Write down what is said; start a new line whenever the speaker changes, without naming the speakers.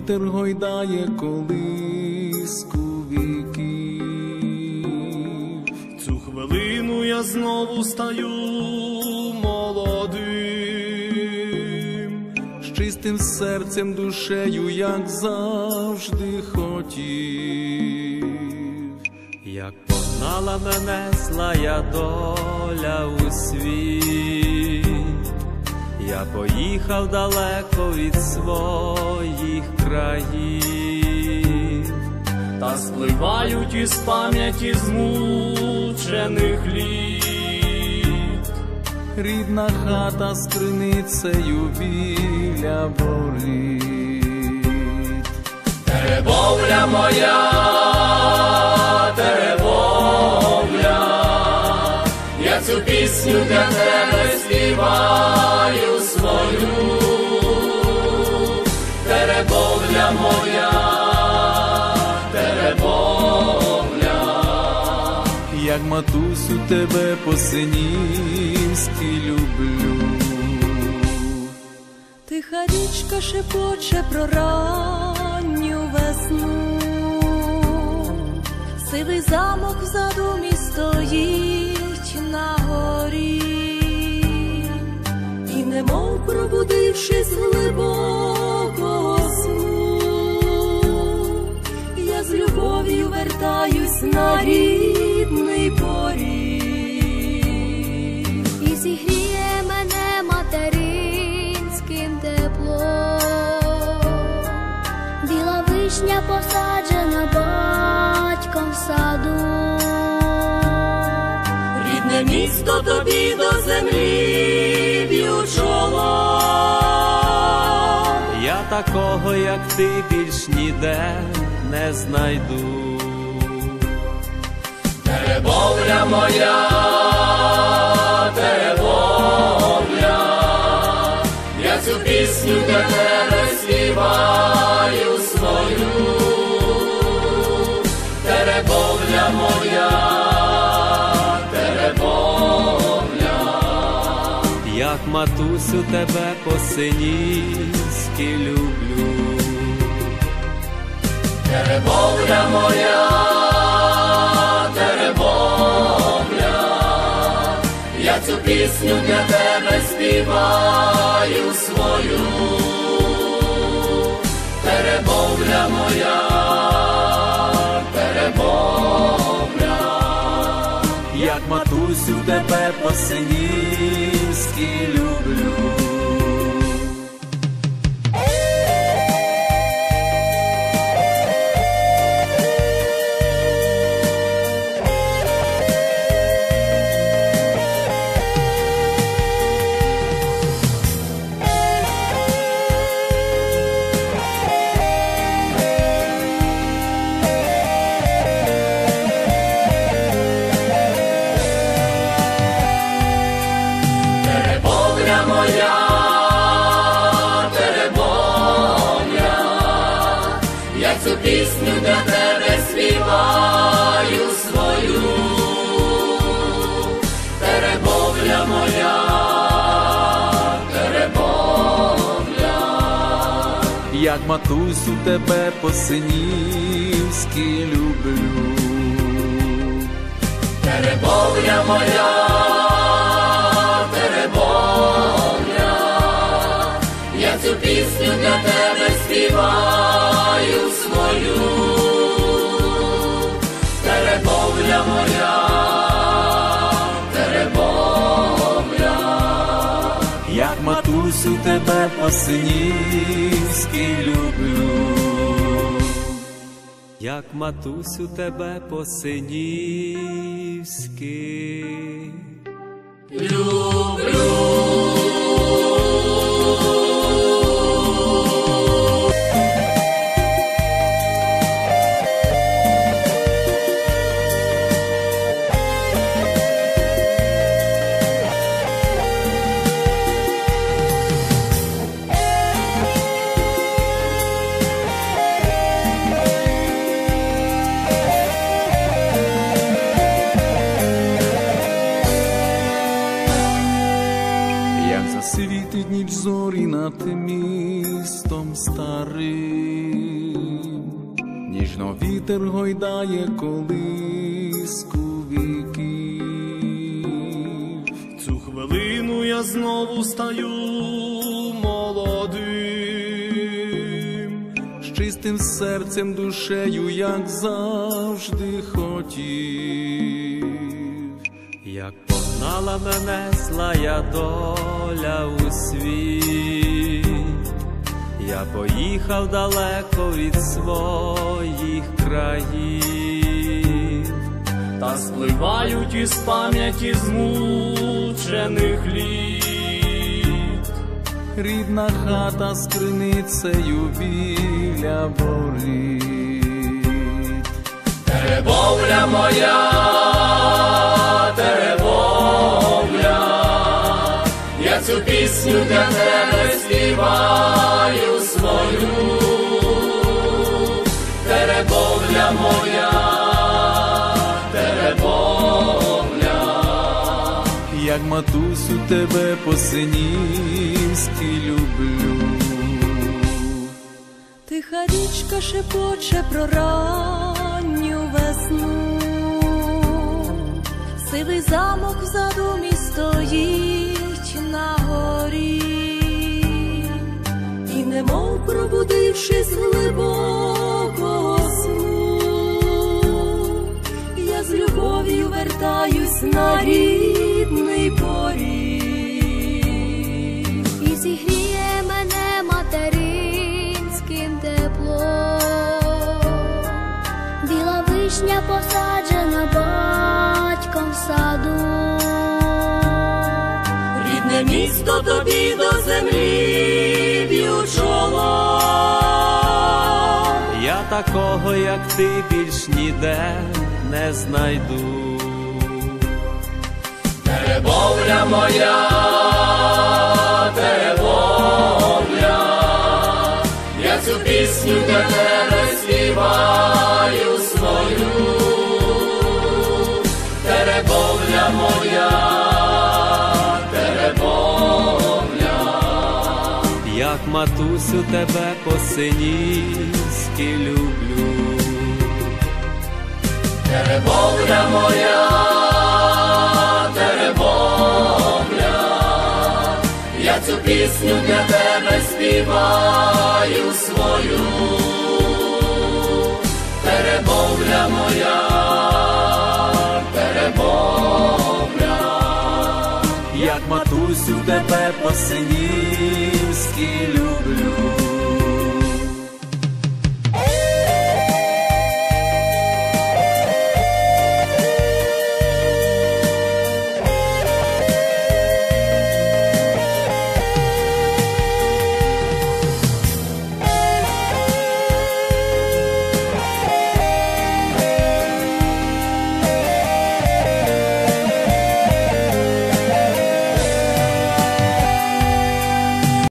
вітер гойдає колиску віків.
Цю хвилину я знову стаю молодим.
з чистим серцем, душею, як завжди хотів.
Як погнала мене злая доля у світ, я поїхав далеко від своїх країв,
Та спливають із пам'яті змучених літ.
Рідна хата з криницею біля воріт.
Теребовля моя, теребовля, я цю пісню для тебе співаю Теребовля моя, теребовля.
Як матусю тебе по-синівськи люблю.
Тиха річка шепоче про ранню весну, сивий замок в задумі стоїть на горі, і немов пробудившись на рідний поріг.
і зігріє мене материнським теплом. Біла вишня посаджена батьком в саду.
Рідне місто тобі до землі б'ю чоло.
я такого, як ти, більш ніде не знайду.
Теребовля моя, теребовля, я цю пісню для тебе співаю свою. Теребовля моя, теребовля.
Як матусю тебе по-синівськи люблю.
Теребовля моя, пісню для тебе співаю свою. Теребовля моя, теребовля,
Як матусю тебе по-синівськи люблю.
Моя, я цю пісню для тебе співаю свою. Теребовля моя, теребовля,
Як матусю тебе по-синівськи люблю.
теребовля моя, цю пісню для тебе співаю свою. Теребовля моя, теребовля,
Як матусю тебе по-синівськи люблю.
Як матусю тебе по-синівськи.
світить вітер гойдає колиску віків.
Цю хвилину я знову стаю молодим.
з чистим серцем, душею, як завжди хотів.
Як погнала мене злая доля у світ, я поїхав далеко від своїх країв, та спливають із пам'яті змучених літ.
Рідна хата з криницею біля воріт.
Теребовля моя, цю пісню для тебе співаю свою, теребовля моя, теребовля.
Як матусю тебе по-синівськи люблю.
Тиха річка шепоче про ранню весну, сивий замок в задумі стоїть на горі, і немов пробудившись глибокого сну, я з любов'ю вертаюсь на рідний поріг.
і зігріє мене материнським теплом. Біла вишня посаджена
місто тобі до землі б'ю чоло.
Я такого, як ти, більш ніде не знайду.
Теребовля моя, теребовля, я цю пісню для тебе співаю свою, теребовля моя,
Як матусю тебе по-синівськи люблю.
Теребовля моя, теребовля, я цю пісню для тебе співаю свою, теребовля моя,
Як матусю тебе по-синівськи люблю.